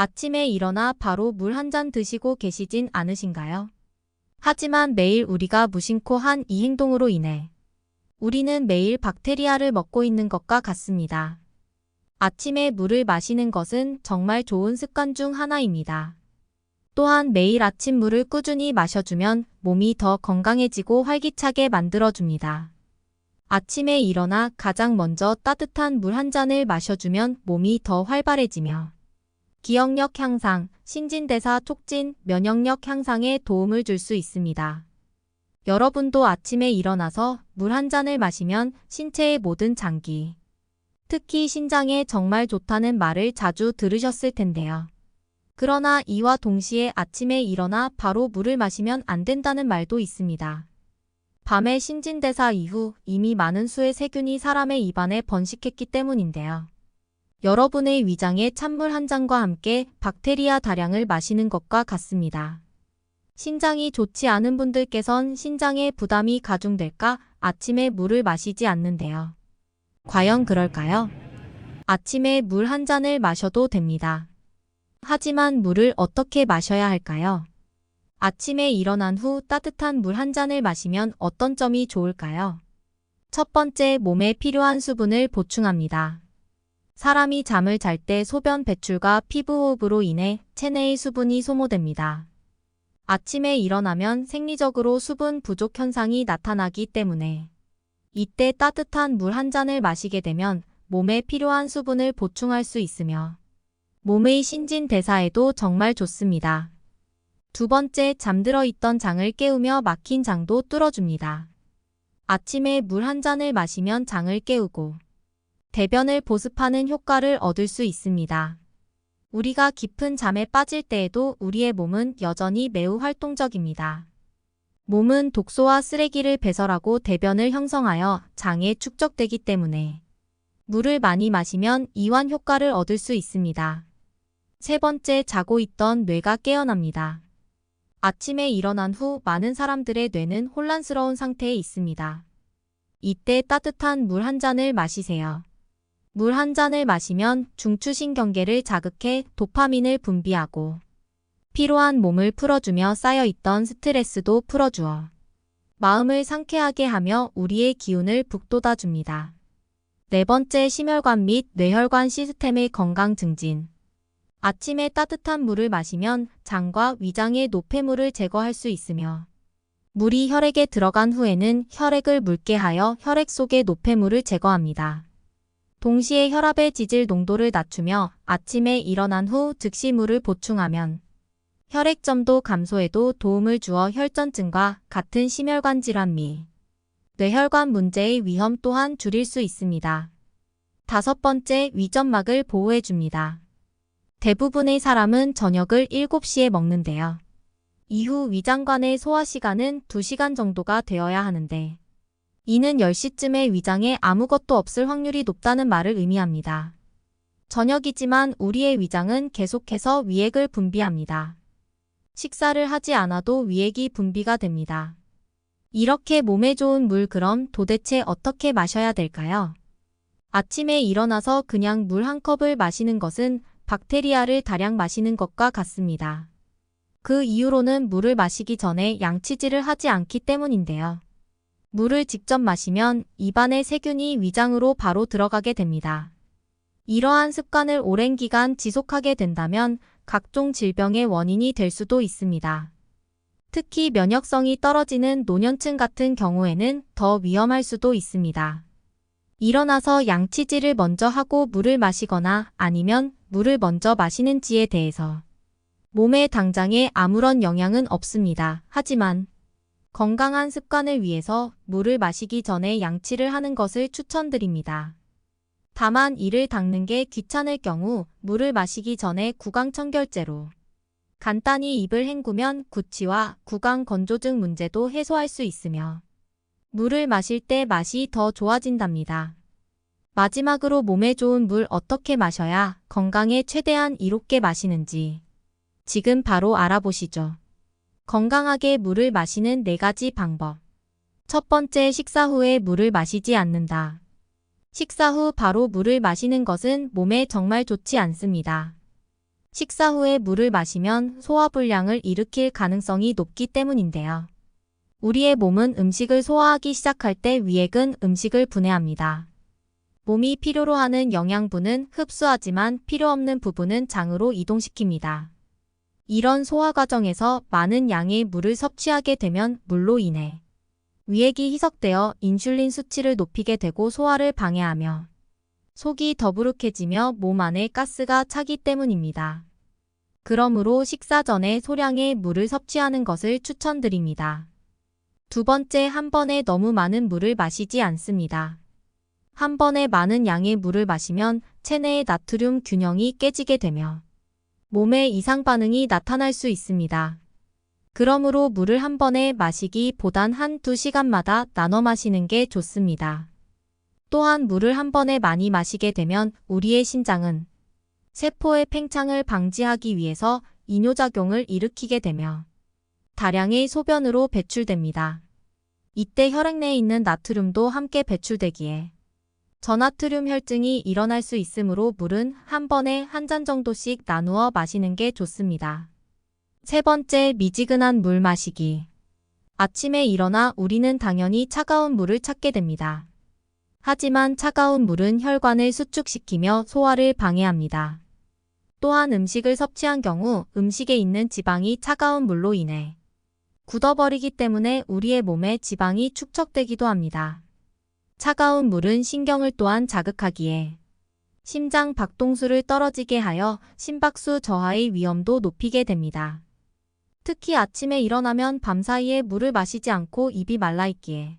아침에 일어나 바로 물 한 잔 드시고 계시진 않으신가요? 하지만 매일 우리가 무심코 한 이 행동으로 인해 우리는 매일 박테리아를 먹고 있는 것과 같습니다. 아침에 물을 마시는 것은 정말 좋은 습관 중 하나입니다. 또한 매일 아침 물을 꾸준히 마셔주면 몸이 더 건강해지고 활기차게 만들어줍니다. 아침에 일어나 가장 먼저 따뜻한 물 한 잔을 마셔주면 몸이 더 활발해지며 기억력 향상, 신진대사 촉진, 면역력 향상에 도움을 줄 수 있습니다. 여러분도 아침에 일어나서 물 한 잔을 마시면 신체의 모든 장기, 특히 신장에 정말 좋다는 말을 자주 들으셨을 텐데요. 그러나 이와 동시에 아침에 일어나 바로 물을 마시면 안 된다는 말도 있습니다. 밤에 신진대사 이후 이미 많은 수의 세균이 사람의 입안에 번식했기 때문인데요. 여러분의 위장에 찬물 한 잔과 함께 박테리아 다량을 마시는 것과 같습니다. 신장이 좋지 않은 분들께선 신장에 부담이 가중될까 아침에 물을 마시지 않는데요. 과연 그럴까요? 아침에 물 한 잔을 마셔도 됩니다. 하지만 물을 어떻게 마셔야 할까요? 아침에 일어난 후 따뜻한 물 한 잔을 마시면 어떤 점이 좋을까요? 첫 번째, 몸에 필요한 수분을 보충합니다. 사람이 잠을 잘 때 소변 배출과 피부 호흡으로 인해 체내의 수분이 소모됩니다. 아침에 일어나면 생리적으로 수분 부족 현상이 나타나기 때문에 이때 따뜻한 물 한 잔을 마시게 되면 몸에 필요한 수분을 보충할 수 있으며 몸의 신진대사에도 정말 좋습니다. 두 번째, 잠들어 있던 장을 깨우며 막힌 장도 뚫어줍니다. 아침에 물 한 잔을 마시면 장을 깨우고 대변을 보습하는 효과를 얻을 수 있습니다. 우리가 깊은 잠에 빠질 때에도 우리의 몸은 여전히 매우 활동적입니다. 몸은 독소와 쓰레기를 배설하고 대변을 형성하여 장에 축적되기 때문에 물을 많이 마시면 이완 효과를 얻을 수 있습니다. 세 번째, 자고 있던 뇌가 깨어납니다. 아침에 일어난 후 많은 사람들의 뇌는 혼란스러운 상태에 있습니다. 이때 따뜻한 물 한 잔을 마시세요. 물 한 잔을 마시면 중추신경계를 자극해 도파민을 분비하고 피로한 몸을 풀어주며 쌓여있던 스트레스도 풀어주어 마음을 상쾌하게 하며 우리의 기운을 북돋아줍니다. 네 번째 심혈관 및 뇌혈관 시스템의 건강 증진. 아침에 따뜻한 물을 마시면 장과 위장의 노폐물을 제거할 수 있으며 물이 혈액에 들어간 후에는 혈액을 묽게 하여 혈액 속의 노폐물을 제거합니다. 동시에 혈압의 지질 농도를 낮추며 아침에 일어난 후 즉시 물을 보충하면 혈액점도 감소에도 도움을 주어 혈전증과 같은 심혈관 질환 및 뇌혈관 문제의 위험 또한 줄일 수 있습니다. 다섯 번째, 위점막을 보호해줍니다. 대부분의 사람은 저녁을 7시에 먹는데요. 이후 위장관의 소화 시간은 2시간 정도가 되어야 하는데 이는 10시쯤에 위장에 아무것도 없을 확률이 높다는 말을 의미합니다. 저녁이지만 우리의 위장은 계속해서 위액을 분비합니다. 식사를 하지 않아도 위액이 분비가 됩니다. 이렇게 몸에 좋은 물 그럼 도대체 어떻게 마셔야 될까요? 아침에 일어나서 그냥 물 한 컵을 마시는 것은 박테리아를 다량 마시는 것과 같습니다. 그 이유로는 물을 마시기 전에 양치질을 하지 않기 때문인데요. 물을 직접 마시면 입안의 세균이 위장으로 바로 들어가게 됩니다. 이러한 습관을 오랜 기간 지속하게 된다면 각종 질병의 원인이 될 수도 있습니다. 특히 면역성이 떨어지는 노년층 같은 경우에는 더 위험할 수도 있습니다. 일어나서 양치질을 먼저 하고 물을 마시거나 아니면 물을 먼저 마시는지에 대해서 몸에 당장에 아무런 영향은 없습니다. 하지만 건강한 습관을 위해서 물을 마시기 전에 양치를 하는 것을 추천드립니다. 다만 이를 닦는 게 귀찮을 경우 물을 마시기 전에 구강청결제로 간단히 입을 헹구면 구취와 구강 건조증 문제도 해소할 수 있으며 물을 마실 때 맛이 더 좋아진답니다. 마지막으로 몸에 좋은 물 어떻게 마셔야 건강에 최대한 이롭게 마시는지 지금 바로 알아보시죠. 건강하게 물을 마시는 4가지 방법. 첫 번째 식사 후에 물을 마시지 않는다. 식사 후 바로 물을 마시는 것은 몸에 정말 좋지 않습니다. 식사 후에 물을 마시면 소화불량을 일으킬 가능성이 높기 때문인데요. 우리의 몸은 음식을 소화하기 시작할 때 위액은 음식을 분해합니다. 몸이 필요로 하는 영양분은 흡수하지만 필요 없는 부분은 장으로 이동시킵니다. 이런 소화 과정에서 많은 양의 물을 섭취하게 되면 물로 인해 위액이 희석되어 인슐린 수치를 높이게 되고 소화를 방해하며 속이 더부룩해지며 몸 안에 가스가 차기 때문입니다. 그러므로 식사 전에 소량의 물을 섭취하는 것을 추천드립니다. 두 번째, 한 번에 너무 많은 물을 마시지 않습니다. 한 번에 많은 양의 물을 마시면 체내의 나트륨 균형이 깨지게 되며 몸에 이상 반응이 나타날 수 있습니다. 그러므로 물을 한 번에 마시기 보단 한 두 시간마다 나눠 마시는 게 좋습니다. 또한 물을 한 번에 많이 마시게 되면 우리의 신장은 세포의 팽창을 방지하기 위해서 이뇨작용을 일으키게 되며 다량의 소변으로 배출됩니다. 이때 혈액 내에 있는 나트륨도 함께 배출되기에 저나트륨 혈증이 일어날 수 있으므로 물은 한 번에 한 잔 정도씩 나누어 마시는 게 좋습니다. 세 번째, 미지근한 물 마시기. 아침에 일어나 우리는 당연히 차가운 물을 찾게 됩니다. 하지만 차가운 물은 혈관을 수축시키며 소화를 방해합니다. 또한 음식을 섭취한 경우 음식에 있는 지방이 차가운 물로 인해 굳어버리기 때문에 우리의 몸에 지방이 축적되기도 합니다. 차가운 물은 신경을 또한 자극하기에 심장 박동수를 떨어지게 하여 심박수 저하의 위험도 높이게 됩니다. 특히 아침에 일어나면 밤사이에 물을 마시지 않고 입이 말라있기에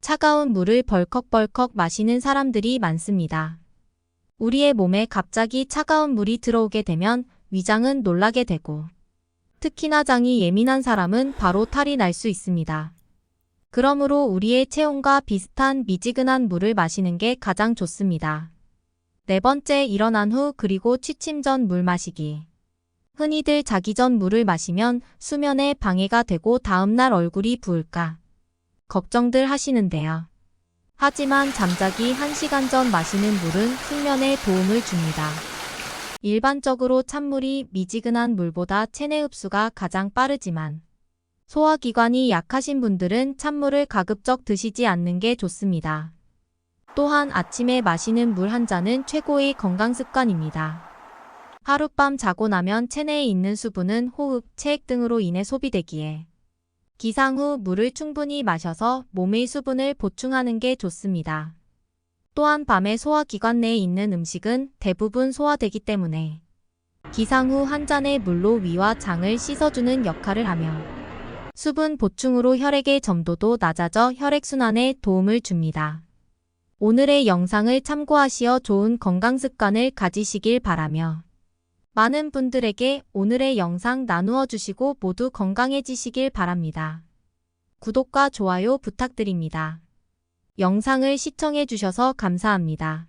차가운 물을 벌컥벌컥 마시는 사람들이 많습니다. 우리의 몸에 갑자기 차가운 물이 들어오게 되면 위장은 놀라게 되고 특히나 장이 예민한 사람은 바로 탈이 날 수 있습니다. 그러므로 우리의 체온과 비슷한 미지근한 물을 마시는 게 가장 좋습니다. 네 번째 일어난 후 그리고 취침 전 물 마시기. 흔히들 자기 전 물을 마시면 수면에 방해가 되고 다음날 얼굴이 부을까 걱정들 하시는데요. 하지만 잠자기 1시간 전 마시는 물은 숙면에 도움을 줍니다. 일반적으로 찬물이 미지근한 물보다 체내 흡수가 가장 빠르지만 소화기관이 약하신 분들은 찬물을 가급적 드시지 않는 게 좋습니다. 또한 아침에 마시는 물 한 잔은 최고의 건강 습관입니다. 하룻밤 자고 나면 체내에 있는 수분은 호흡, 체액 등으로 인해 소비되기에 기상 후 물을 충분히 마셔서 몸의 수분을 보충하는 게 좋습니다. 또한 밤에 소화기관 내에 있는 음식은 대부분 소화되기 때문에 기상 후 한 잔의 물로 위와 장을 씻어주는 역할을 하며 수분 보충으로 혈액의 점도도 낮아져 혈액순환에 도움을 줍니다. 오늘의 영상을 참고하시어 좋은 건강 습관을 가지시길 바라며 많은 분들에게 오늘의 영상 나누어 주시고 모두 건강해지시길 바랍니다. 구독과 좋아요 부탁드립니다. 영상을 시청해 주셔서 감사합니다.